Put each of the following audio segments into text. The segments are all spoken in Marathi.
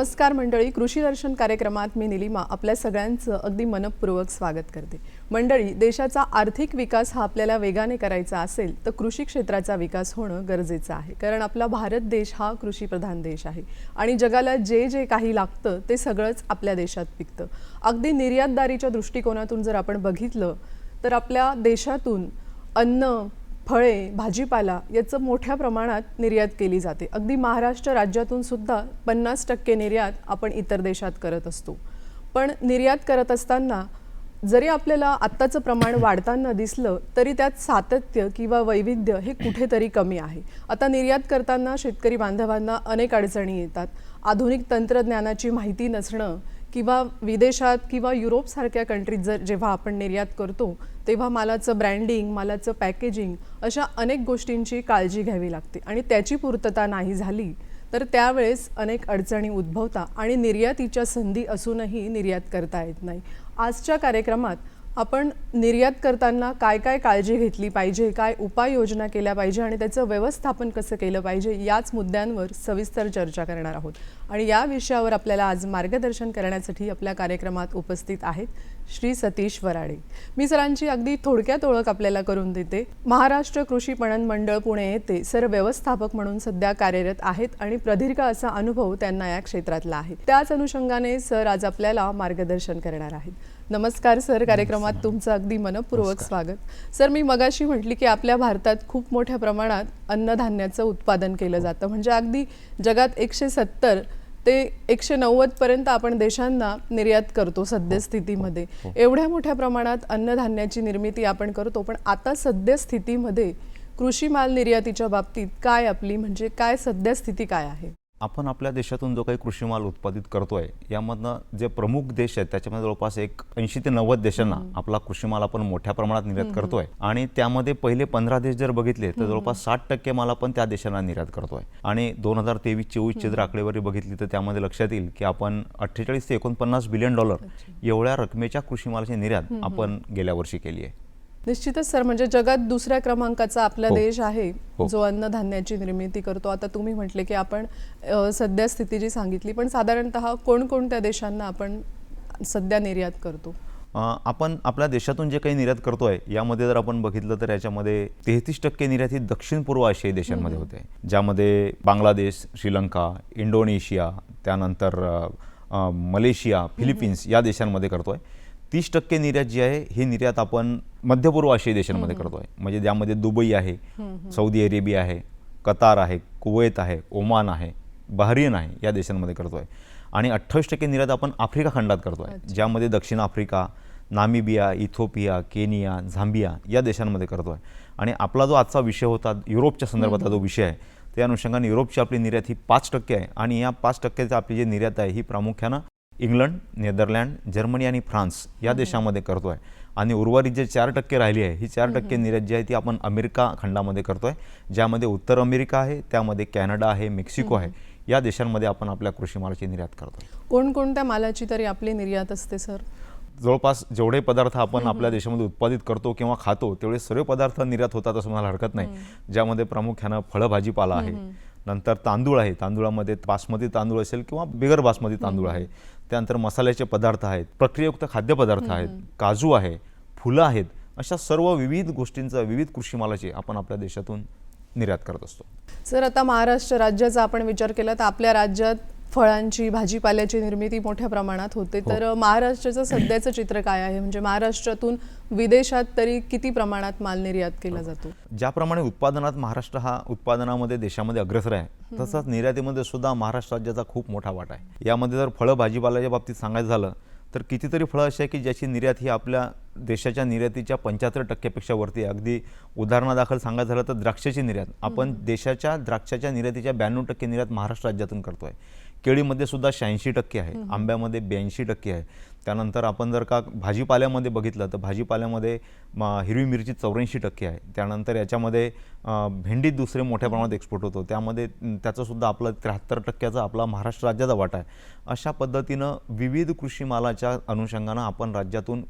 नमस्कार मंडळी कृषी दर्शन कार्यक्रमात मी निलिमा आपल्या सगळ्यांचं अगदी मनपूर्वक स्वागत करते. मंडळी देशाचा आर्थिक विकास हा आपल्याला वेगाने करायचा असेल तर कृषी क्षेत्राचा विकास होणं गरजेचं आहे. कारण आपला भारत देश हा कृषीप्रधान देश आहे आणि जगाला जे जे काही लागतं ते सगळंच आपल्या देशात पिकतं. अगदी निर्यातदारीच्या दृष्टिकोनातून जर आपण बघितलं तर आपल्या देशातून अन्न फळे भाजीपाला याचं मोठ्या प्रमाणात निर्यात केली जाते. अगदी महाराष्ट्र राज्यातून सुद्धा पन्नास टक्के निर्यात आपण इतर देशात करत असतो. पण निर्यात करत असताना जरी आपल्याला आत्ताचं प्रमाण वाढताना दिसलं तरी त्यात सातत्य किंवा वैविध्य हे कुठेतरी कमी आहे. आता निर्यात करताना शेतकरी बांधवांना अनेक अडचणी येतात. आधुनिक तंत्रज्ञानाची माहिती नसणं किंवा विदेशात किंवा युरोपसारख्या कंट्रीत जर जेव्हा आपण निर्यात करतो तेव्हा मालाचं ब्रँडिंग मालाचं पॅकेजिंग अशा अनेक गोष्टींची काळजी घ्यावी लागते. आणि त्याची पूर्तता नाही झाली तर त्यावेळेस अनेक अडचणी उद्भवता आणि निर्यातीच्या संधी असूनही निर्यात करता येत नाही. आजच्या कार्यक्रमात आपण निर्यात करताना काय काय काळजी घेतली पाहिजे काय उपाययोजना केल्या पाहिजे आणि त्याचं व्यवस्थापन कसं केलं पाहिजे याच मुद्द्यांवर सविस्तर चर्चा करणार आहोत. आणि या विषयावर आपल्याला आज मार्गदर्शन करण्यासाठी आपल्या कार्यक्रमात उपस्थित आहेत श्री सतीश वराडे. मी सरांची अगदी थोडक्यात ओळख आपल्याला करून देते. महाराष्ट्र कृषी पणन मंडळ पुणे येथे सर व्यवस्थापक म्हणून सध्या कार्यरत आहेत आणि प्रदीर्घ असा अनुभव त्यांना या क्षेत्रातला आहे. त्याच अनुषंगाने सर आज आपल्याला मार्गदर्शन करणार आहेत. नमस्कार सर कार्यक्रमात तुमचं अगदी मनपूर्वक स्वागत. सर मी मगाशी म्हटली की आपल्या भारतात खूप मोठ्या प्रमाणात अन्नधान्याचं उत्पादन केलं जातं. म्हणजे अगदी जगात एकशे सत्तर ते एकशे नव्वद पर्यंत आपण देशांना निर्यात करतो सद्यस्थितीमध्ये. एवढ्या मोठ्या प्रमाणात अन्नधान्याची निर्मिती आपण करतो पण आता सद्यस्थितीमध्ये कृषी माल निर्यातीच्या बाबतीत काय आपली म्हणजे काय सद्यस्थिती काय आहे? आपण आपल्या देशातून जो काही कृषी माल उत्पादित करतोय यामधनं जे प्रमुख देश आहेत त्याच्यामध्ये जवळपास एक ऐंशी ते नव्वद देशांना आपला कृषी माल आपण मोठ्या प्रमाणात निर्यात करतोय. आणि त्यामध्ये पहिले पंधरा देश जर बघितले तर जवळपास साठ टक्के माल आपण त्या देशांना निर्यात करतोय. आणि दोन हजार तेवीस चोवीसची जर आकडेवारी बघितली तर त्यामध्ये लक्षात येईल की आपण अठ्ठेचाळीस ते एकोणपन्नास बिलियन डॉलर एवढ्या रकमेच्या कृषी मालाची निर्यात आपण गेल्या वर्षी केली आहे. निश्चितच सर म्हणजे जगात दुसऱ्या क्रमांकाचा आपला हो. देश आहे हो. जो अन्नधान्याची निर्मिती करतो. आता तुम्ही म्हटले की आपण अ, सध्या स्थिती जी सांगितली पण साधारणतः कोणकोणत्या देशांना आपण सध्या निर्यात करतो? अ, आपण आपल्या देशातून जे काही निर्यात करतोय यामध्ये जर आपण बघितलं तर याच्यामध्ये तेहतीस टक्के निर्यात ही दक्षिण पूर्व आशियाई देशांमध्ये होते. ज्यामध्ये बांगलादेश श्रीलंका इंडोनेशिया त्यानंतर अ, अ, मलेशिया फिलिपिन्स या देशांमध्ये करतोय. तीस टक्के निर्यात जी आहे ही निर्यात आपण मध्य पूर्व आशियाई देशांमध्ये करतोय. म्हणजे ज्यामध्ये दुबई आहे सौदी अरेबिया आहे कतार आहे कुवैत आहे ओमान आहे बहरीन आहे या देशांमध्ये करतोय. आणि अठ्ठावीस टक्के निर्यात आपण आफ्रिका खंडात करतोय. ज्यामध्ये दक्षिण Africa Namibia Ethiopia Kenya Zambia या देशांमध्ये करतोय. आणि आपला जो आजचा विषय होता युरोपच्या संदर्भातला जो विषय आहे त्या अनुषंगाने युरोपची आपली निर्यात ही पाच टक्के आहे. आणि या पाच टक्क्याची आपली जी निर्यात आहे ही प्रामुख्यानं इंग्लंड नेदरलँड जर्मनी आणि फ्रान्स या देशामध्ये करतोय. आणि उर्वरित जे चार टक्के राहिली आहे ही चार टक्के निर्यात जी आहे ती आपण अमेरिका खंडामध्ये करतोय. ज्यामध्ये उत्तर अमेरिका आहे त्यामध्ये कॅनडा आहे मेक्सिको आहे. या देशांमध्ये आपण आपल्या कृषी मालाची निर्यात करतोय. कोणकोणत्या मालाची तरी आपली निर्यात असते सर? जवळपास जेवढे पदार्थ आपण आपल्या देशामध्ये उत्पादित करतो किंवा खातो तेवढे सर्व पदार्थ निर्यात होतात असं मला हरकत नाही. ज्यामध्ये प्रामुख्यानं फळं भाजीपाला आहे. नंतर तांदूळ आहे. तांदूळामध्ये बासमती तांदूळ असेल किंवा बिगर बासमती तांदूळ आहे. त्यानंतर मसाल्याचे पदार्थ आहेत प्रक्रियायुक्त खाद्यपदार्थ आहेत काजू आहे फुलं आहेत अशा सर्व विविध गोष्टींचा विविध कृषी मालाची आपण आपल्या देशातून निर्यात करत असतो. सर आता महाराष्ट्र राज्याचा आपण विचार केला तर आपल्या राज्यात फळांची भाजीपाल्याची निर्मिती मोठ्या प्रमाणात होते. तर महाराष्ट्राचं सध्याचं चित्र काय आहे? म्हणजे महाराष्ट्रातून विदेशात तरी किती प्रमाणात माल निर्यात केला जातो? ज्याप्रमाणे उत्पादनात महाराष्ट्र हा उत्पादनामध्ये देशामध्ये अग्रेसर आहे तसंच निर्यातीमध्ये सुद्धा महाराष्ट्र राज्याचा खूप मोठा वाटा आहे. यामध्ये जर फळं भाजीपाल्याच्या बाबतीत सांगायचं झालं तर कितीतरी फळं अशी आहे की ज्याची निर्यात ही आपल्या देशाच्या निर्यातीच्या पंच्याहत्तर टक्क्यापेक्षा वरती आहे. अगदी उदाहरणादाखल सांगायचं झालं तर द्राक्षाची निर्यात. आपण देशाच्या द्राक्षाच्या निर्यातीच्या ब्याण्णव टक्के निर्यात महाराष्ट्र राज्यातून करतो आहे केळीमध्ये सुद्धा शहाऐंशी टक्के आहे आंब्यामध्ये ब्याऐंशी टक्के आहे. त्यानंतर आपण जर का भाजीपाल्यामध्ये बघितलं तर भाजीपाल्यामध्ये हिरवी मिरची चौऱ्याऐंशी टक्के आहे. त्यानंतर याच्यामध्ये अ, भेंडी दुसरे मोठ्या प्रमाणात एक्सपोर्ट होतो. त्यामध्ये त्याचंसुद्धा आपलं त्र्याहत्तर टक्क्याचा आपला महाराष्ट्र राज्याचा वाटा आहे. अशा पद्धतीनं विविध कृषी मालाच्या अनुषंगानं आपण राज्यातून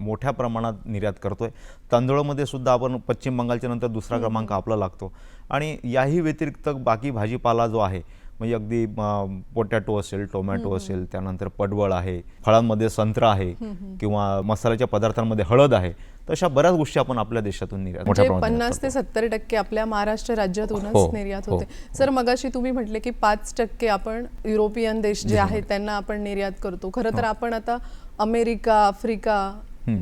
मोठ्या प्रमाणात निर्यात करतोय. तांदूळामध्ये सुद्धा आपण पश्चिम बंगालच्या नंतर दुसरा क्रमांक आपला लागतो. आणि याही व्यतिरिक्त बाकी भाजीपाला जो आहे म्हणजे अगदी पोटॅटो असेल टोमॅटो असेल त्यानंतर पडवळ आहे फळांमध्ये संत्रा आहे किंवा मसाल्याच्या पदार्थांमध्ये हळद आहे तशा बऱ्याच गोष्टी आपण आपल्या देशातून निर्यात म्हणजे पन्नास ते सत्तर टक्के आपल्या महाराष्ट्र राज्यातूनच हो, निर्यात हो. होते. सर मगाशी तुम्ही म्हटले की पाच टक्के आपण युरोपियन देश जे आहेत त्यांना आपण निर्यात करतो. खरं हो. तर आपण आता अमेरिका आफ्रिका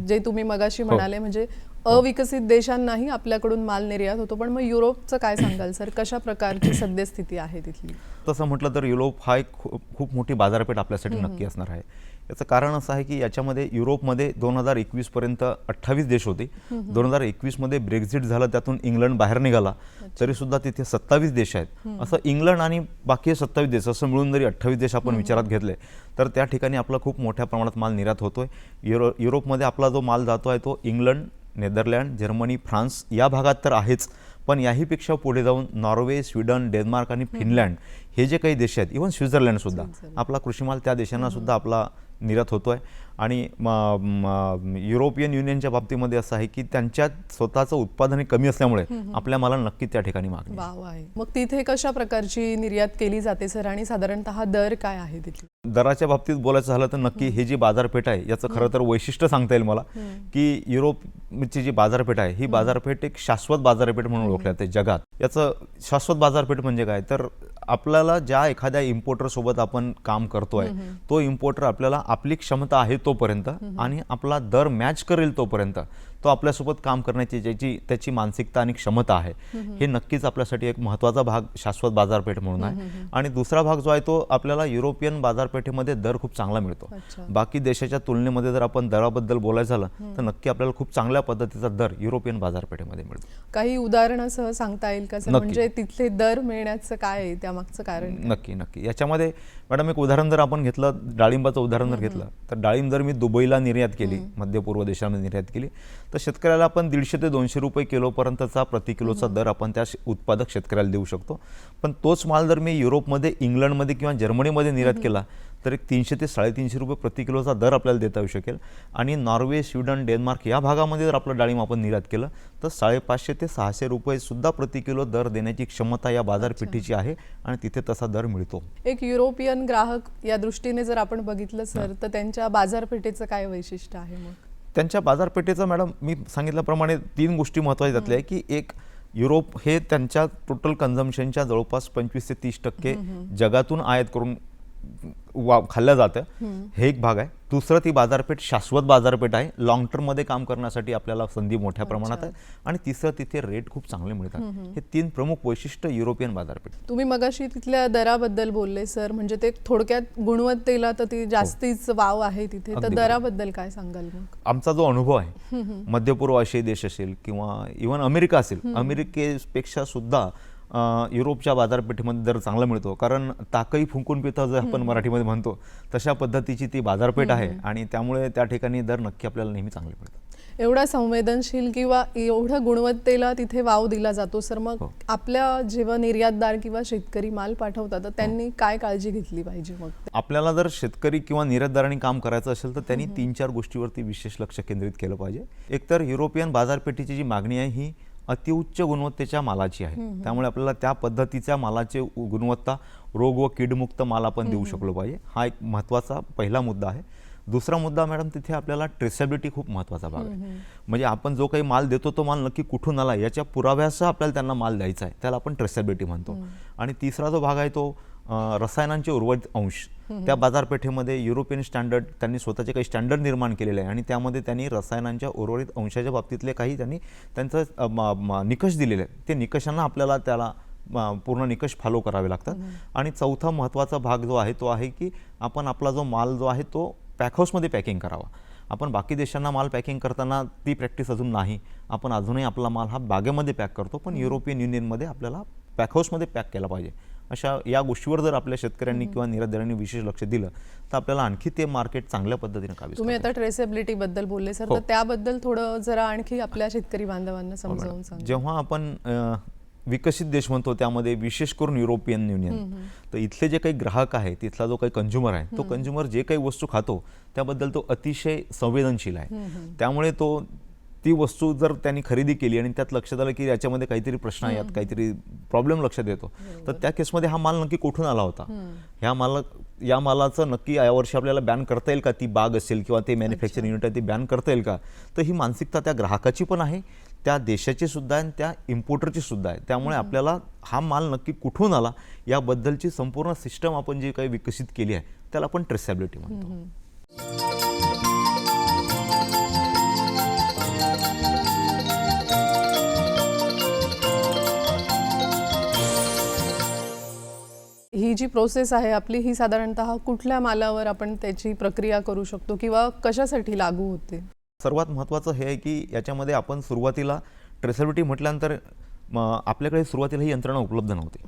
जे तुम्ही मगाशी हो. म्हणाले म्हणजे अविकसित देशांनाही आपल्याकडून माल निर्यात होतो. पण मग युरोपचं काय सांगाल सर? कशा प्रकारची सद्यस्थिती आहे तिथली? तसं म्हटलं तर युरोप हा एक खूप खूप मोठी बाजारपेठ आपल्यासाठी नक्की असणार आहे. याचं कारण असं आहे की याच्यामध्ये युरोपमध्ये दोन हजार एकवीसपर्यंत अठ्ठावीस देश होते. दोन हजार एकवीसमध्ये ब्रेक्झिट झालं त्यातून इंग्लंड बाहेर निघाला. तरी सुद्धा तिथे सत्तावीस देश आहेत. असं इंग्लंड आणि बाकी सत्तावीस देश असं मिळून जरी अठ्ठावीस देश आपण विचारात घेतले तर त्या ठिकाणी आपला खूप मोठ्या प्रमाणात माल निर्यात होतोय. युरो युरोपमध्ये आपला जो माल जातो आहे तो इंग्लंड नेदरलँड जर्मनी फ्रान्स या भागात तर आहेच. पण याहीपेक्षा पुढे जाऊन नॉर्वे स्वीडन डेन्मार्क आणि फिनलँड हे जे काही देश आहेत इव्हन स्वित्झर्लंड. सुद्धा आपला कृषीमाल त्या देशांना सुद्धा आपला निर्यात होतोय. आणि म- युरोपियन युनियनच्या बाबतीमध्ये असं आहे की त्यांच्या स्वतःचं उत्पादन हे कमी असल्यामुळे आपल्या मालाला नक्की त्या ठिकाणी मागणी मग तिथे कशा प्रकारची निर्यात केली जाते सर? आणि साधारणतः दर काय आहे तिथे दराच्या बाबतीत बोलायचं झालं तर नक्की ही जी बाजारपेठ आहे याचं खरं तर वैशिष्ट्य सांगता येईल मला की युरोपची जी बाजारपेठ आहे ही बाजारपेठ एक शाश्वत बाजारपेठ म्हणून ओळखल्या जाते जगात. याचं शाश्वत बाजारपेठ म्हणजे काय? तर आपल्याला ज्या एखाद्या इम्पोर्टर सोबत आपण काम करतोय तो इम्पोर्टर आपल्याला आपली क्षमता आहे तोपर्यंत आणि आपला दर मॅच करेल तोपर्यंत. तो आपल्यासोबत काम करण्याची ज्याची त्याची मानसिकता आणि क्षमता आहे हे नक्कीच आपल्यासाठी एक महत्त्वाचा भाग शाश्वत बाजारपेठ म्हणून आहे. आणि दुसरा भाग जो आहे तो आपल्याला युरोपियन बाजारपेठेमध्ये दर खूप चांगला मिळतो. बाकी देशाच्या तुलनेमध्ये जर आपण दराबद्दल बोलायचं झालं तर नक्की आपल्याला खूप चांगल्या पद्धतीचा दर युरोपियन बाजारपेठेमध्ये मिळतो. काही उदाहरणासह सांगता येईल का. म्हणजे तिथले दर मिळण्याचं काय आहे त्यामागचं कारण नक्की नक्की. याच्यामध्ये मॅडम एक उदाहरण जर आपण घेतलं डाळिंबाचं उदाहरण जर घेतलं तर डाळिंब जर मी दुबईला निर्यात केली मध्य पूर्व देशामध्ये निर्यात केली तर शेतकऱ्याला आपण दीडशे ते दोनशे रुपये किलोपर्यंतचा प्रति किलोचा दर आपण त्या उत्पादक शेतकऱ्याला देऊ शकतो. पण तोच माल जर मी युरोपमध्ये इंग्लंडमध्ये किंवा जर्मनीमध्ये निर्यात केला तर एक तीनशे ते साडेतीनशे रुपये प्रति किलोचा दर आपल्याला देता येऊ शकेल. आणि नॉर्वे स्वीडन डेन्मार्क या भागामध्ये जर आपलं डाळिंब आपण निर्यात केलं तर साडेपाचशे ते सहाशे रुपये सुद्धा प्रति किलो दर देण्याची क्षमता या बाजारपेठीची आहे आणि तिथे तसा दर मिळतो. एक युरोपियन ग्राहक या दृष्टीने जर आपण बघितलं सर तर त्यांच्या बाजारपेठेचं काय वैशिष्ट्य आहे मग? त्यांच्या बाजारपेठेचं मॅडम मी सांगितल्याप्रमाणे तीन गोष्टी महत्त्वाच्या त्यातल्या आहे की एक युरोप हे त्यांच्या टोटल कन्झम्पशनच्या जवळपास पंचवीस ते तीस टक्के जगातून आयात करून वा खाल्लं जातं. हे एक भाग आहे. दुसरं ती बाजारपेठ शाश्वत बाजारपेठ आहे. लॉंग टर्ममध्ये काम करण्यासाठी आपल्याला संधी मोठ्या प्रमाणात आहे. आणि तिसरं तिथे रेट खूप चांगले मिळतात. हे तीन प्रमुख वैशिष्ट्य युरोपियन बाजारपेठ. तुम्ही मगाशी तिथल्या दराबद्दल बोलले सर म्हणजे ते थोडक्यात गुणवत्तेला तर ती जास्तीच वाव आहे तिथे. तर दराबद्दल काय सांगाल मग? आमचा जो अनुभव आहे मध्य पूर्व आशियाई देश असेल किंवा इवन अमेरिका असेल अमेरिकेपेक्षा सुद्धा युरोपच्या बाजारपेठेमध्ये दर चांगला मिळतो. कारण ताकही फुंकून पितं जर आपण मराठीमध्ये म्हणतो तशा पद्धतीची ती बाजारपेठ आहे आणि त्यामुळे त्या ठिकाणी दर नक्की आपल्याला नेहमी चांगले मिळतात. एवढा संवेदनशील किंवा एवढं गुणवत्तेला तिथे वाव दिला जातो. सर मग हो. आपल्या जेव्हा निर्यातदार किंवा शेतकरी माल पाठवतात तर त्यांनी काय काळजी घेतली पाहिजे मग? आपल्याला जर शेतकरी किंवा निर्यातदारांनी काम करायचं असेल तर त्यांनी तीन चार गोष्टीवरती विशेष लक्ष केंद्रित केलं पाहिजे. एकतर युरोपियन बाजारपेठेची जी मागणी आहे ही अतिउच्च गुणवत्तेच्या मालाची आहे. त्यामुळे आपल्याला त्या पद्धतीच्या मालाचे गुणवत्ता रोग व कीडमुक्त माल आपण देऊ शकलो पाहिजे. हा एक महत्त्वाचा पहिला मुद्दा आहे. दुसरा मुद्दा मॅडम तिथे आपल्याला ट्रेसेबिलिटी खूप महत्त्वाचा भाग आहे. म्हणजे आपण जो काही माल देतो तो माल नक्की कुठून आला याच्या पुराव्यासह आपल्याला त्यांना माल द्यायचा आहे. त्याला आपण ट्रेसेबिलिटी म्हणतो. आणि तिसरा जो भाग आहे तो रसायनांचे उर्वरित अंश. त्या बाजारपेठेमध्ये युरोपियन स्टँडर्ड त्यांनी स्वतःचे काही स्टँडर्ड निर्माण केलेले आहे आणि त्यामध्ये त्यांनी रसायनांच्या उर्वरित अंशाच्या बाबतीतले काही त्यांनी त्यांचं अं, म- म- निकष दिलेले आहेत. ते निकषांना आपल्याला त्याला पूर्ण निकष फॉलो करावे लागतात. आणि चौथा महत्त्वाचा भाग जो आहे तो आहे की आपण आपला जो माल जो आहे तो पॅकहाऊसमध्ये पॅकिंग करावा. आपण बाकी देशांना माल पॅकिंग करताना ती प्रॅक्टिस अजून नाही. आपण अजूनही आपला माल हा बागेमध्ये पॅक करतो पण युरोपियन युनियनमध्ये आपल्याला पॅकहाऊसमध्ये पॅक केला पाहिजे. अशा या गोष्टीवर जर आपल्या शेतकऱ्यांनी किंवा निर्यातदारांनी विशेष लक्ष दिलं तर आपल्याला आणखी ते मार्केट चांगल्या पद्धतीने काबीज तुम्ही आता ट्रेसेबिलिटी बद्दल बोलले सर हो. तर त्याबद्दल थोडं जरा आणखी आपल्या शेतकरी बांधवांना समजावून सांगा. जेव्हा आपण विकसित देश म्हणतो त्यामध्ये विशेष करून युरोपियन युनियन तर इथले जे काही ग्राहक आहे तिथला जो काही कंझ्युमर आहे तो कंझ्युमर जे काही वस्तू खातो त्याबद्दल तो अतिशय संवेदनशील आहे. त्यामुळे तो ती वस्तू जर त्यांनी खरेदी केली आणि त्यात लक्षात आलं की याच्यामध्ये काहीतरी प्रश्न आहे यात काहीतरी प्रॉब्लेम लक्षात येतो तर त्या केसमध्ये हा माल नक्की कुठून आला होता? ह्या माला या मालाचं नक्की यावर्षी आपल्याला बॅन करता येईल का? ती बाग असेल किंवा ते मॅन्युफॅक्चरिंग युनिट आहे ती बॅन करता येईल का? तर ही मानसिकता त्या ग्राहकाची पण आहे त्या देशाची सुद्धा आहे आणि त्या इम्पोर्टरची सुद्धा आहे. त्यामुळे आपल्याला हा माल नक्की कुठून आला? याबद्दलची संपूर्ण सिस्टम आपण जी काही विकसित केली आहे त्याला आपण ट्रेसेबिलिटी म्हणतो. जी प्रोसेस आहे आपली ही साधारणतः कुठल्या मालावर आपण त्याची प्रक्रिया करू शकतो किंवा कशासाठी लागू होते? सर्वात महत्त्वाचं हे आहे की याच्यामध्ये आपण सुरुवातीला ट्रेसेबिलिटी म्हटल्यानंतर आपल्याकडे सुरुवातीला ही यंत्रणा उपलब्ध नव्हती.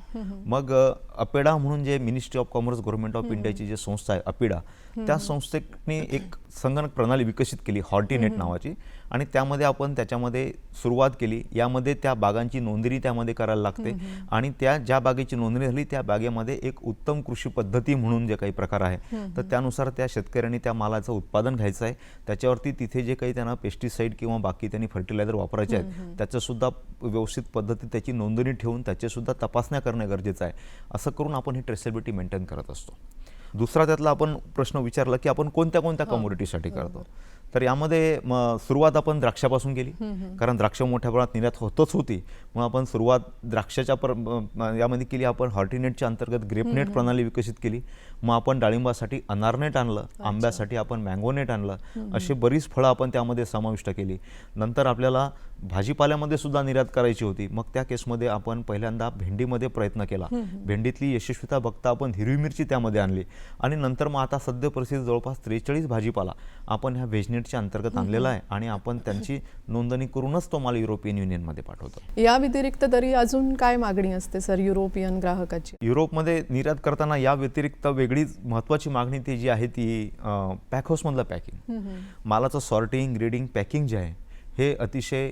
मग अपेडा म्हणून जे ministry of commerce government of इंडियाची जी संस्था आहे अपिडा त्या संस्थेने एक संगणक प्रणाली विकसित केली हॉर्टिनेट नावाची. आणि त्यामध्ये आपण त्याच्यामध्ये सुरुवात केली. यामध्ये त्या बागांची नोंदणी त्यामध्ये करायला लागते. आणि त्या ज्या बागेची नोंदणी झाली त्या बागेमध्ये एक उत्तम कृषी पद्धती म्हणून जे काही प्रकार आहे तर त्यानुसार त्या शेतकऱ्यांनी त्या मालाचं उत्पादन घ्यायचं आहे. त्याच्यावरती तिथे जे काही त्यांना पेस्टिसाईड किंवा बाकी त्यांनी फर्टिलायझर वापरायचे आहेत त्याचं सुद्धा व्यवस्थित पद्धती त्याची नोंदणी ठेवून त्याचे सुद्धा तपासण्या करणं गरजेचं आहे. असं करून आपण ही ट्रेसेबिलिटी मेंटेन करत असतो. दुसरा त्यातला आपण प्रश्न विचारला की आपण कोणत्या कोणत्या कमोडिटीसाठी करतो? तर यामध्ये म, सुरुवात आपण द्राक्षापासून केली. कारण द्राक्ष मोठ्या प्रमाणात निर्यात होतच होती. मग आपण सुरुवात द्राक्षाच्या पर यामध्ये केली. आपण हॉर्टिनेटच्या अंतर्गत ग्रेपनेट प्रणाली विकसित केली. मग आपण डाळिंबासाठी अनारनेट आणलं. आंब्यासाठी आपण मँगोनेट आणलं. अशी बरीच फळं आपण त्यामध्ये समाविष्ट केली. नंतर आपल्याला भाजीपाल्यामध्ये सुद्धा निर्यात करायची होती. मग त्या केसमध्ये आपण पहिल्यांदा भेंडीमध्ये प्रयत्न केला. भेंडीतली यशस्वीता बघता आपण हिरवी मिरची त्यामध्ये आणली. आणि नंतर मग आता सद्य परिस्थिती जवळपास त्रेचाळीस भाजीपाला आपण ह्या व्हेजनेटच्या अंतर्गत आणलेला आहे आणि आपण त्यांची नोंदणी करूनच तो माल युरोपियन युनियनमध्ये पाठवतो. या व्यतिरिक्त तरी अजून काय मागणी असते सर युरोपियन ग्राहकाची? युरोपमध्ये निर्यात करताना या व्यतिरिक्त वेगळीच महत्त्वाची मागणी ती जी आहे ती पॅकहाऊसमधलं पॅकिंग मालाचं सॉर्टिंग ग्रेडिंग पॅकिंग जे आहे हे अतिशय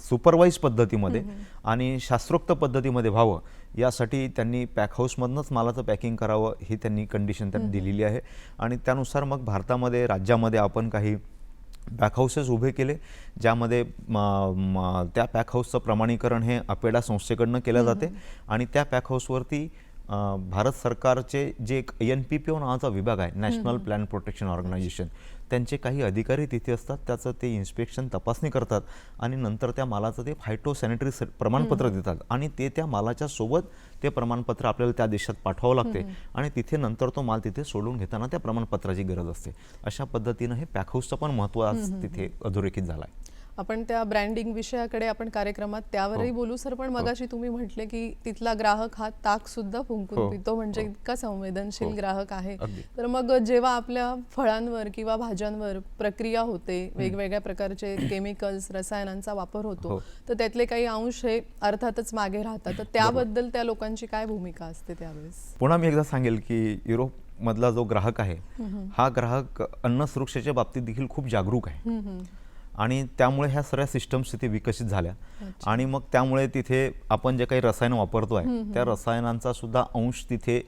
सुपरवाईज पद्धतीमध्ये आणि शास्त्रोक्त पद्धतीमध्ये व्हावं यासाठी त्यांनी पॅक हाऊसमधनंच मालाचं पॅकिंग करावं ही त्यांनी कंडिशन त्यांनी दिलेली आहे. आणि त्यानुसार मग भारतामध्ये राज्यामध्ये आपण काही पॅक हाऊसेस उभे केले ज्यामध्ये त्या पॅक हाऊसचं प्रमाणीकरण हे अपेडा संस्थेकडनं केलं जाते. आणि त्या पॅक हाऊसवरती अ, भारत सरकारचे जे एक एन पी पी ओ नावाचा विभाग आहे नॅशनल प्लॅन प्रोटेक्शन ऑर्गनायझेशन त्यांचे काही अधिकारी तिथे असतात त्याचं ते इन्स्पेक्शन तपासणी करतात आणि नंतर त्या मालाचं ते फायटो सॅनिटरी प्रमाणपत्र देतात आणि ते त्या मालाच्या सोबत ते प्रमाणपत्र आपल्याला त्या देशात पाठवावं लागते आणि तिथे नंतर तो माल तिथे सोडून घेताना त्या प्रमाणपत्राची गरज असते. अशा पद्धतीनं हे पॅक हाऊसचं पण महत्त्व आज तिथे अधोरेखित झालं आहे आपण त्या ब्रँडिंग विषयाकडे आपण कार्यक्रमात त्यावरही बोलू सर. पण मगाशी तुम्ही म्हटले की तिथला ग्राहक हा ताक सुद्धा फुंकून हो, पितो म्हणजे हो. इतका संवेदनशील हो. ग्राहक आहे. तर मग जेव्हा आपल्या फळांवर किंवा भाज्यांवर प्रक्रिया होते वेगवेगळ्या प्रकारचे केमिकल्स रसायनांचा वापर होतो हो. तर त्यातले काही अंश हे अर्थातच मागे राहतात. तर त्याबद्दल त्या लोकांची काय भूमिका असते त्यावेळेस? पुन्हा मी एकदा सांगेल की युरोपमधला जो ग्राहक आहे हा ग्राहक अन्न सुरक्षेच्या बाबतीत देखील खूप जागरूक आहे. आणि त्यामुळे ह्या सगळ्या सिस्टम्स तिथे विकसित झाल्या. आणि मग त्यामुळे तिथे आपण जे काही रसायनं वापरतोय त्या रसायनांचा सुद्धा अंश तिथे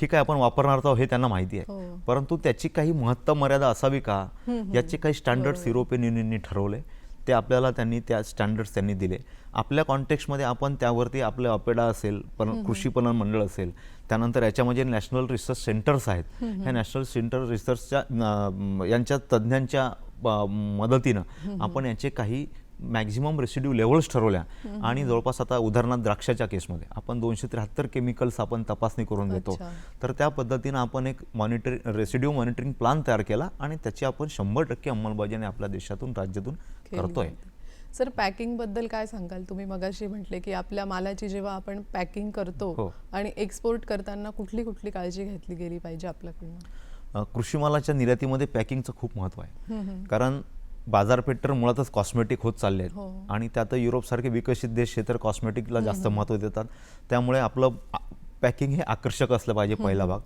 ठीक आहे आपण वापरणार आहोत हे त्यांना माहिती आहे. हो. परंतु त्याची काही महत्तम मर्यादा असावी का? याचे काही स्टँडर्ड्स युरोपियन युनियनने ठरवले. ते आपल्याला त्यांनी त्या स्टँडर्ड्स त्यांनी दिले. आपल्या कॉन्टेक्स्टमध्ये आपण त्यावरती आपलं अपेडा असेल पण कृषी पणन मंडळ असेल त्यानंतर याच्यामध्ये नॅशनल रिसर्च सेंटर्स आहेत. ह्या नॅशनल सेंटर रिसर्चच्या यांच्या तज्ज्ञांच्या मदतीनं आपण याचे काही मॅक्झिमम रेसिड्यू लेवल्स ठरवल्या आणि जवळपास आता उदाहरणार्थ द्राक्षाच्या केसमध्ये आपण दोनशे त्र्याहत्तर केमिकल्स आपण तपासणी करून घेतो. तर त्या पद्धतीनं आपण एक मॉनिटर रेसिड्यू मॉनिटरिंग प्लान तयार केला आणि त्याची आपण शंभर टक्के अंमलबजावणी आपल्या देशातून राज्यातून करतोय. सर पॅकिंगबद्दल काय सांगाल तुम्ही मगाशी म्हटले की आपल्या मालाची जेव्हा आपण पॅकिंग करतो हो. आणि एक्सपोर्ट करताना कुठली कुठली काळजी घेतली गेली पाहिजे आपल्याकडनं अ, कृषी मालाच्या निर्यातीमध्ये पॅकिंगचं खूप महत्त्व आहे. कारण बाजारपेठ तर मुळातच कॉस्मेटिक होत चालले हो. आहेत आणि त्यात युरोपसारखे विकसित देश हे तर कॉस्मेटिकला जास्त महत्त्व देतात. त्यामुळे आपलं पॅकिंग हे आकर्षक असलं पाहिजे पहिला भाग.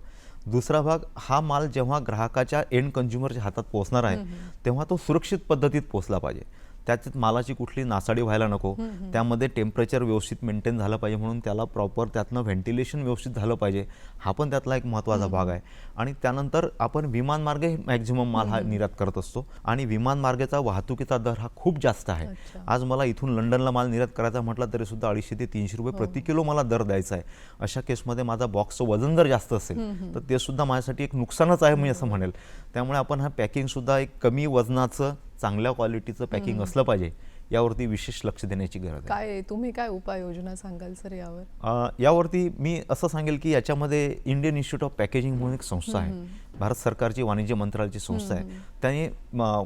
दुसरा भाग हा माल जेव्हा ग्राहकाच्या एंड कन्झ्युमरच्या हातात पोहोचणार आहे तेव्हा तो सुरक्षित पद्धतीत पोहोचला पाहिजे. त्याच्यात मालाची कुठली नासाडी व्हायला नको. त्यामध्ये टेम्परेचर व्यवस्थित मेंटेन झालं पाहिजे म्हणून त्याला प्रॉपर त्यातनं व्हेंटिलेशन व्यवस्थित झालं पाहिजे. हा पण त्यातला एक महत्त्वाचा भाग आहे. आणि त्यानंतर आपण विमानमार्गे मॅक्झिमम माल हा निर्यात करत असतो. आणि विमानमार्गाचा वाहतुकीचा दर हा खूप जास्त आहे. आज मला इथून लंडनला माल निर्यात करायचा म्हटलं तरी सुद्धा अडीचशे ते तीनशे रुपये प्रति किलो मला दर द्यायचा आहे. अशा केसमध्ये माझा बॉक्सचं वजन जर जास्त असेल तर ते सुद्धा माझ्यासाठी एक नुकसानच आहे मी असं म्हणेल. त्यामुळे आपण हा पॅकिंग सुद्धा एक कमी वजनाचं चांगल्या क्वालिटीचं पॅकिंग असलं पाहिजे यावरती विशेष लक्ष देण्याची गरज आहे. काय तुम्ही काय उपाययोजना सांगाल सर यावर? यावरती मी असं सांगेल की याच्यामध्ये इंडियन इन्स्टिट्यूट ऑफ पॅकेजिंग म्हणून एक संस्था आहे. भारत सरकारची वाणिज्य मंत्रालयाची संस्था आहे. त्याने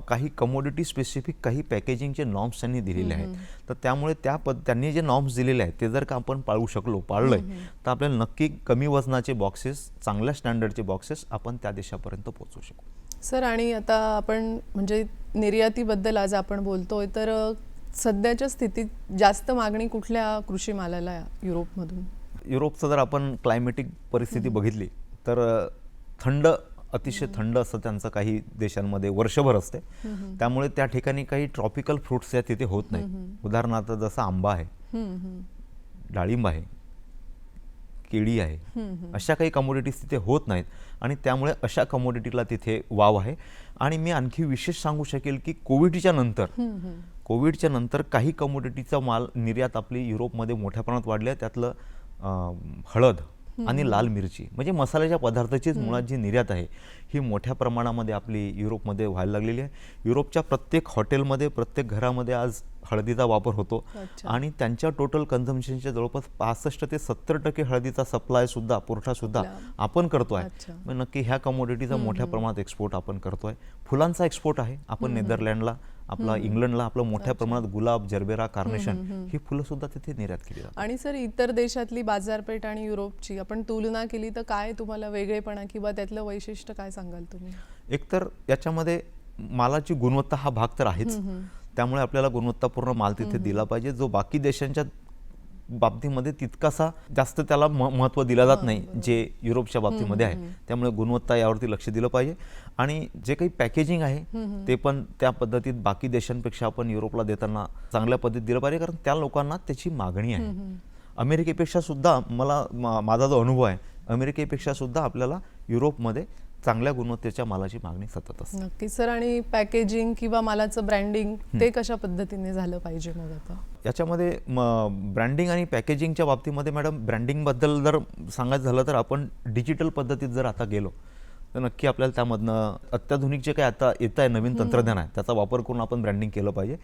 काही कमोडिटी स्पेसिफिक काही पॅकेजिंगचे नॉर्म्स त्यांनी दिलेले आहेत. तर त्यामुळे त्या पद त्यांनी जे नॉर्म्स दिलेले आहेत ते जर का आपण पाळू शकलो पाळलंय तर आपल्याला नक्की कमी वजनाचे बॉक्सेस चांगल्या स्टँडर्डचे बॉक्सेस आपण त्या देशापर्यंत पोहोचू शकू. सर आणि आता आपण म्हणजे निर्यातीबद्दल आज आपण बोलतोय तर सध्याच्या स्थितीत जास्त मागणी कुठल्या कृषी मालाला युरोपमधून? युरोपचं जर आपण क्लायमेटिक परिस्थिती बघितली तर थंड अतिशय थंड असं त्यांचं काही देशांमध्ये वर्षभर असते. त्यामुळे त्या ठिकाणी काही ट्रॉपिकल फ्रुट्स या तिथे होत नाही. उदाहरणार्थ जसं आंबा आहे. डाळिंब आहे. केळी आहे. अशा काही कमोडिटीज तिथे होत नाहीत आणि त्यामुळे अशा कमोडिटीला तिथे वाव आहे. आणि मी आणखी विशेष सांगू शकेल की कोविडच्या नंतर कोविडच्या नंतर काही कमोडिटीचा माल निर्यात आपली युरोपमध्ये मोठ्या प्रमाणात वाढली आहे त्यातलं हळद आणि लाल मिरची म्हणजे मसाल्याच्या पदार्थाचीच मुळात जी निर्यात आहे ही मोठ्या प्रमाणामध्ये आपली युरोपमध्ये व्हायला लागलेली आहे. युरोपच्या प्रत्येक हॉटेलमध्ये प्रत्येक घरामध्ये आज हळदीचा वापर होतो. आणि त्यांच्या टोटल कन्झम्पशनच्या जवळपास पासष्ट ते सत्तर टक्के हळदीचा सप्लाय सुद्धा पुरवठा सुद्धा आपल्या- आपण करतोय. अच्छा. मग नक्की ह्या कमोडिटीचा मोठ्या प्रमाणात एक्सपोर्ट आपण करतोय. फुलांचा एक्सपोर्ट आहे. आपण नेदरलँडला आपला इंग्लंडला आपलं मोठ्या प्रमाणात गुलाब जरबेरा कार्नेशन ही फुलं सुद्धा तिथे निर्यात केली जातात. आणि सर इतर देशातली बाजारपेठ आणि युरोपची आपण तुलना केली तर काय तुम्हाला वेगळेपणा किंवा त्यातलं वैशिष्ट्य काय सांगाल तुम्ही? एकतर याच्यामध्ये मालाची गुणवत्ता हा भाग तर आहेच. त्यामुळे आपल्याला गुणवत्तापूर्ण माल तिथे दिला पाहिजे. जो बाकी देशांच्या बाबतीमध्ये तितकासा जास्त त्याला म- महत्त्व दिलं जात नाही जे युरोपच्या बाबतीमध्ये आहे. त्यामुळे गुणवत्ता यावरती लक्ष दिलं पाहिजे. आणि जे काही पॅकेजिंग आहे ते पण त्या पद्धतीत बाकी देशांपेक्षा आपण युरोपला देताना चांगल्या पद्धतीत दिलं पाहिजे कारण त्या लोकांना त्याची मागणी आहे. अमेरिकेपेक्षा सुद्धा मला माझा जो अनुभव आहे अमेरिकेपेक्षा सुद्धा आपल्याला युरोपमध्ये चांगल्या गुणवत्तेच्या मालाची मागणी सतत असते. नक्की सर. आणि पॅकेजिंग किंवा मालाचं ब्रँडिंग ते कशा पद्धतीने झालं पाहिजे मग आता? याच्यामध्ये ब्रँडिंग आणि पॅकेजिंगच्या बाबतीमध्ये मॅडम ब्रँडिंगबद्दल जर सांगायचं झालं तर आपण डिजिटल पद्धतीत जर आता गेलो तर नक्की आपल्याला त्यामधनं अत्याधुनिक जे काही आता येत आहे नवीन तंत्रज्ञान आहे त्याचा वापर करून आपण ब्रँडिंग केलं पाहिजे.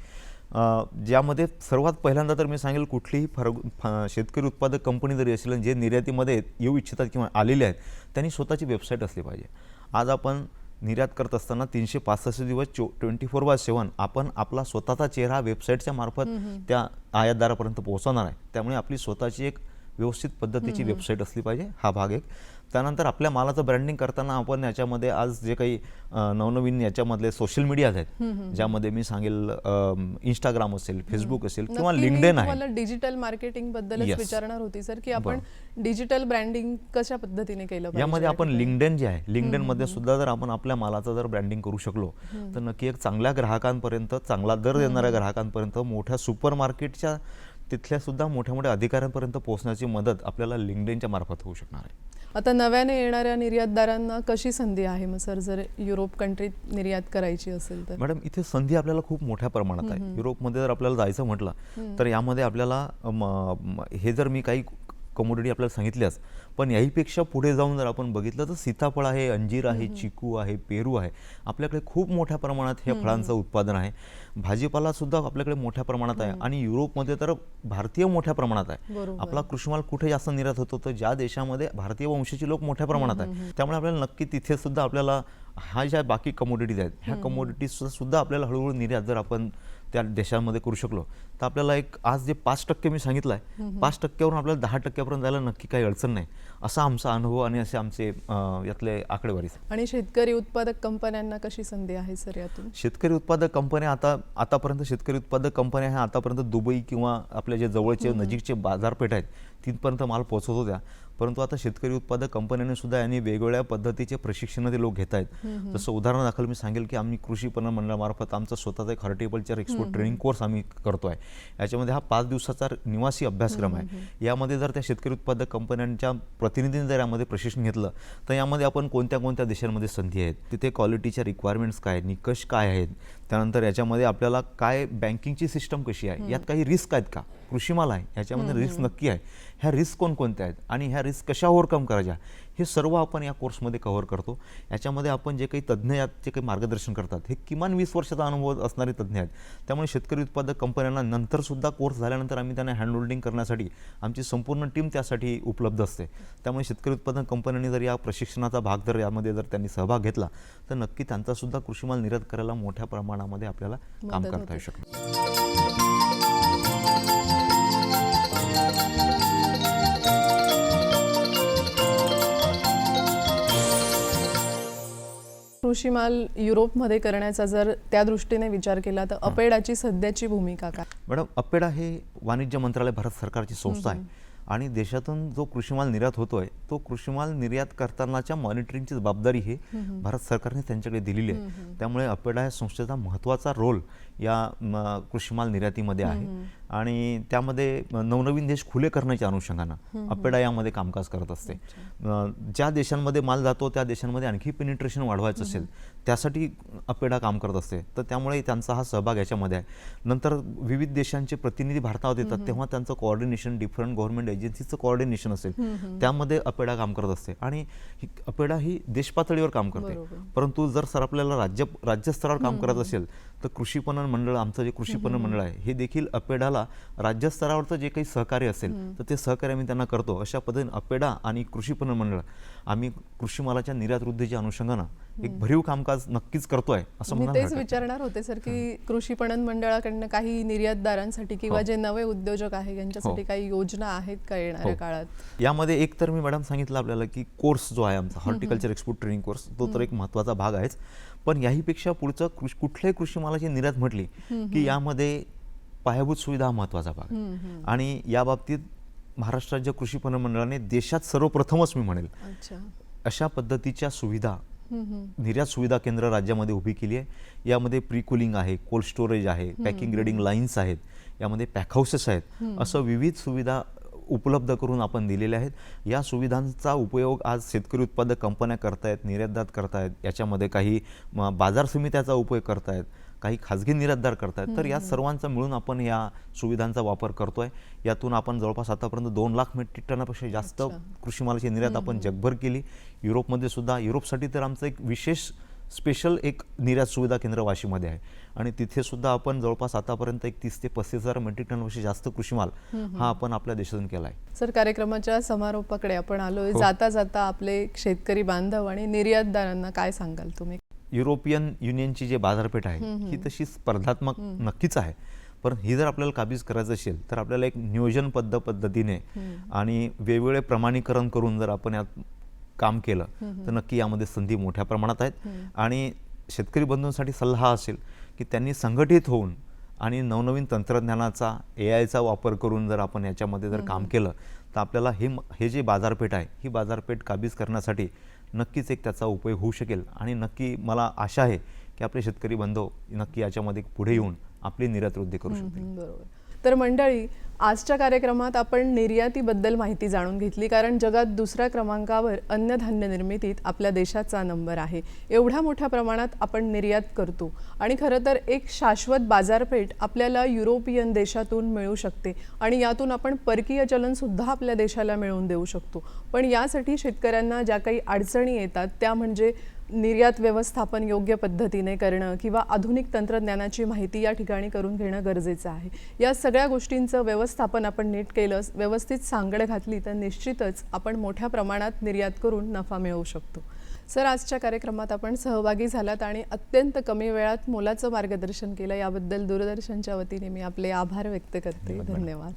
ज्यामध्ये सर्वात पहिल्यांदा तर मी सांगेल कुठलीही फर फ- शेतकरी उत्पादक कंपनी जरी असेल जे निर्यातीमध्ये येऊ इच्छितात किंवा आलेले आहेत त्यांनी स्वतःची वेबसाईट असली पाहिजे. आज आपण निर्यात करत असताना तीनशे पासष्ट दिवस चो ट्वेंटी फोर बाय सेवन आपण आपला स्वतःचा चेहरा वेबसाईटच्या मार्फत त्या आयातदारापर्यंत पोहोचवणार आहे. त्यामुळे आपली स्वतःची एक व्यवस्थित पद्धतीची वेबसाईट असली पाहिजे. हा भाग एक. त्यानंतर आपल्या मालाचं ब्रँडिंग करताना आपण याच्यामध्ये आज जे काही नवनवीन याच्यामधले सोशल मीडिया आहेत ज्यामध्ये मी सांगेल इंस्टाग्राम असेल फेसबुक असेल किंवा लिंकडेन आहे. तुम्हाला डिजिटल मार्केटिंग बद्दलच Yes. विचारणार होती सर की आपण डिजिटल ब्रँडिंग कशा पद्धतीने केलं यामध्ये आपण? लिंकडेन जे आहे लिंकडेन मध्ये सुद्धा जर आपण आपल्या मालाचं जर ब्रँडिंग करू शकलो तर नक्की एक चांगल्या ग्राहकांपर्यंत चांगला दर देणाऱ्या ग्राहकांपर्यंत मोठ्या सुपर मार्केटच्या तिथल्या सुद्धा मोठ्या मोठ्या अधिकाऱ्यांपर्यंत पोहोचण्याची मदत आपल्याला लिंकडेनच्या मार्फत होऊ शकणार आहे. आता नव्याने येणाऱ्या निर्यातदारांना कशी संधी आहे मग सर? जर युरोप कंट्रीत निर्यात करायची असेल तर? मॅडम इथे संधी आपल्याला खूप मोठ्या प्रमाणात आहे. युरोपमध्ये जर आपल्याला जायचं म्हटलं तर यामध्ये आपल्याला हे जर मी काही कमोडिटी आपल्याला सांगितल्याच पण याहीपेक्षा पुढे जाऊन जर आपण बघितलं तर सीताफळ आहे अंजीर आहे चिकू आहे पेरू आहे. आपल्याकडे खूप मोठ्या प्रमाणात ह्या फळांचं उत्पादन आहे. भाजीपाला सुद्धा आपल्याकडे मोठ्या प्रमाणात आहे. आणि युरोपमध्ये तर भारतीय मोठ्या प्रमाणात आहे. आपला कृषीमाल कुठे जास्त निर्यात होतो तर ज्या देशामध्ये भारतीय वंशाची लोक मोठ्या प्रमाणात आहे. त्यामुळे आपल्याला नक्की तिथे सुद्धा आपल्याला ह्या ज्या बाकी कमोडिटीज आहेत ह्या कमोडिटीज सुद्धा आपल्याला हळूहळू निर्यात जर आपण त्या देशांमध्ये करू शकलो. तर आपल्याला एक आज जे पाच टक्के मी सांगितलं आहे पाच टक्क्यावरून आपल्याला दहा टक्क्यापर्यंत जायला नक्की काही अडचण नाही. असा आमचा अनुभव आणि असे आमचे यातले आकडेवारी. आणि शेतकरी उत्पादक कंपन्यांना कशी संधी आहे सर यातून? शेतकरी उत्पादक कंपन्या आता आतापर्यंत शेतकरी उत्पादक कंपन्या ह्या आतापर्यंत दुबई किंवा आपल्या जे जवळचे नजीकचे बाजारपेठ आहेत तिथपर्यंत माल पोहोचवत होत्या. परंतु आता शेतकरी उत्पादक कंपन्यांनी सुद्धा यांनी वेगवेगळ्या पद्धतीचे प्रशिक्षण ते लोक घेत आहेत. जसं उदाहरणादाखल मी सांगेल की आम्ही कृषी पणन मंडळामार्फत आमचा स्वतःचा एक हॉर्टिकल्चर एक्सपोर्ट ट्रेनिंग कोर्स आम्ही करतो आहे. याच्यामध्ये हा पाच दिवसाचा निवासी अभ्यासक्रम आहे. यामध्ये जर त्या शेतकरी उत्पादक कंपन्यांच्या प्रतिनिधींनी जर यामध्ये प्रशिक्षण घेतलं तर यामध्ये आपण कोणत्या कोणत्या देशांमध्ये संधी आहेत तिथे क्वालिटीच्या रिक्वायरमेंट्स काय निकष काय आहेत त्यानंतर याच्यामध्ये आपल्याला काय बँकिंगची सिस्टम कशी आहे यात काही रिस्क आहेत का? कृषीमाल आहे ह्याच्यामध्ये रिस्क नक्की आहे. ह्या रिस्क कोणकोणत्या आहेत आणि ह्या रिस्क कशा ओव्हरकम करायच्या हे सर्व आपण या कोर्समध्ये कव्हर करतो. याच्यामध्ये आपण जे काही तज्ज्ञ यात जे काही मार्गदर्शन करतात हे किमान वीस वर्षाचा अनुभव असणारे तज्ज्ञ आहेत. त्यामुळे शेतकरी उत्पादक कंपन्यांना नंतरसुद्धा कोर्स झाल्यानंतर आम्ही त्यांना हँडहोल्डिंग करण्यासाठी आमची संपूर्ण टीम त्यासाठी उपलब्ध असते. त्यामुळे शेतकरी उत्पादक कंपन्यांनी जर या प्रशिक्षणाचा भाग जर यामध्ये जर त्यांनी सहभाग घेतला तर नक्की त्यांचासुद्धा कृषीमाल निर्यात करायला मोठ्या प्रमाणामध्ये आपल्याला काम करता. येऊ शकतं. कृषी माल युरोपमध्ये करण्याचा जर त्या दृष्टीने विचार केला तर अपेडाची सध्याची भूमिका काय? मॅडम अपेडा हे वाणिज्य मंत्रालय भारत सरकारची संस्था आहे. आणि देशातून जो कृषीमाल निर्यात होतोय तो कृषीमाल निर्यात करतानाच्या मॉनिटरिंगची जबाबदारी ही भारत सरकारने त्यांच्याकडे दिलेली आहे. त्यामुळे अपेडा या संस्थेचा महत्त्वाचा रोल या कृषीमाल निर्यातीमध्ये आहे. आणि त्यामध्ये नवनवीन देश खुले करण्याच्या अनुषंगानं अपेडा यामध्ये कामकाज करत असते. ज्या देशांमध्ये माल जातो त्या देशांमध्ये आणखी पेनिट्रेशन वाढवायचं असेल त्यासाठी अपेडा काम करत असते. तर त्यामुळे त्यांचा हा सहभाग याच्यामध्ये आहे. नंतर विविध देशांचे प्रतिनिधी भारतावर येतात तेव्हा त्यांचं कोऑर्डिनेशन डिफरंट गव्हर्नमेंट एजन्सीचं कोऑर्डिनेशन असेल त्यामध्ये अपेडा काम करत असते. आणि अपेडा ही देशपातळीवर काम करते. परंतु जर सर आपल्याला राज्य राज्यस्तरावर काम करत असेल तर कृषी पणन मंडळ आमचं जे कृषी पणन मंडळ आहे हे देखील अपेडाला राज्यस्तरावरचं जे काही सहकार्य असेल तर ते सहकार्य आम्ही त्यांना करतो. अशा पद्धतीने अपेडा आणि कृषी पणन मंडळ आम्ही कृषी मालाच्या निर्यात वृद्धीच्या अनुषंगानं एक भरीव कामकाज नक्कीच करतोय असं मी तेच. विचारणार होते सर की कृषी पणन मंडळाकडनं काही निर्यातदारांसाठी किंवा जे नवे उद्योजक आहे यांच्यासाठी काही योजना आहेत का येणाऱ्या हो. काळात? यामध्ये एक तर मी मॅडम सांगितलं आपल्याला की कोर्स जो आहे आमचा हॉर्टिकल्चर एक्सपोर्ट ट्रेनिंग कोर्स तो तर एक महत्त्वाचा भाग आहेच. पण याहीपेक्षा पुढचं कृषी कुठल्याही कृषी मालाची निर्यात म्हटली की यामध्ये पायाभूत सुविधा हा महत्त्वाचा भाग. आणि या बाबतीत महाराष्ट्र राज्य कृषी पणन मंडळाने देशात सर्वप्रथमच मी म्हणेल अच्छा. अशा पद्धतीच्या सुविधा. निर्यात सुविधा केंद्र राज्यामध्ये उभी केली आहे. यामध्ये प्री कुलिंग आहे कोल्ड स्टोरेज आहे पॅकिंग ग्रेडिंग लाईन्स आहेत यामध्ये पॅक हाऊसेस आहेत असं विविध सुविधा उपलब्ध करून आपण दिलेल्या आहेत. या सुविधांचा उपयोग आज शेतकरी उत्पादक कंपन्या करतायत निर्यातदार करतायत याच्यामध्ये काही बाजार समित्याचा उपयोग करतायत काही खाजगी निर्यातदार करतायत. तर या सर्वांचा मिळून आपण या सुविधांचा वापर करतोय. यातून आपण जवळपास आतापर्यंत दोन लाख मेट्रिक टनापेक्षा जास्त कृषी मालाची निर्यात आपण जगभर केली. युरोपमध्ये सुद्धा युरोपसाठी तर आमचं एक विशेष स्पेशल एक निर्यात सुविधा केंद्र वाशीमध्ये आहे. आणि तिथे सुद्धा आपण जवळपास आतापर्यंत एक तीस ते पस्तीस हजार मेट्रिक टनपेक्षा जास्त कृषी माल हा आपण आपल्या देशातून केला आहे सर कार्यक्रमाच्या समारोपाकडे आपण आलोय. जाता जाता आपले शेतकरी बांधव आणि निर्यातदारांना काय सांगाल तुम्ही? युरोपियन युनियनची जी बाजारपेठ आहे ही तशी स्पर्धात्मक नक्कीच आहे. पण ही जर आपल्याला काबीज करायचं असेल तर आपल्याला एक नियोजनबद्ध पद्धतीने आणि वेगवेगळे प्रमाणीकरण करून जर आपण यात काम केलं तर नक्की यामध्ये संधी मोठ्या प्रमाणात आहेत. आणि शेतकरी बंधूंसाठी सल्ला हा असेल की त्यांनी संघटित होऊन आणि नवनवीन तंत्रज्ञानाचा ए आयचा वापर करून जर आपण याच्यामध्ये जर काम केलं तर आपल्याला हे हे जे बाजारपेठ आहे ही बाजारपेठ काबीज करण्यासाठी नक्कीच एक त्याचा उपयोग होऊ शकेल. आणि नक्की मला आशा आहे की आपले शेतकरी बांधव नक्की याच्यामध्ये पुढे येऊन आपली निर्यात वृद्धी करू शकतील. बरोबर. तर मंडळी आजच्या कार्यक्रमात आपण निर्यातीबद्दल माहिती जाणून घेतली कारण जगात दुसऱ्या क्रमांकावर अन्नधान्य निर्मितीत आपल्या देशाचा नंबर आहे. एवढ्या मोठ्या प्रमाणात आपण निर्यात करतो आणि खरं तर एक शाश्वत बाजारपेठ आपल्याला युरोपियन देशातून मिळू शकते आणि यातून आपण परकीय चलनसुद्धा आपल्या देशाला मिळवून देऊ शकतो. पण यासाठी शेतकऱ्यांना ज्या काही अडचणी येतात त्या म्हणजे निर्यात व्यवस्थापन योग्य पद्धतीने करणं किंवा आधुनिक तंत्रज्ञानाची माहिती या ठिकाणी करून घेणं गरजेचं आहे. या सगळ्या गोष्टींचं व्यवस्थापन आपण नीट केलं व्यवस्थित सांगड घातली तर निश्चितच आपण मोठ्या प्रमाणात निर्यात करून नफा मिळवू शकतो. सर आजच्या कार्यक्रमात आपण सहभागी झालात आणि अत्यंत कमी वेळात मोलाचं मार्गदर्शन केलं. याबद्दल दूरदर्शनच्या वतीने मी आपले आभार व्यक्त करते. धन्यवाद.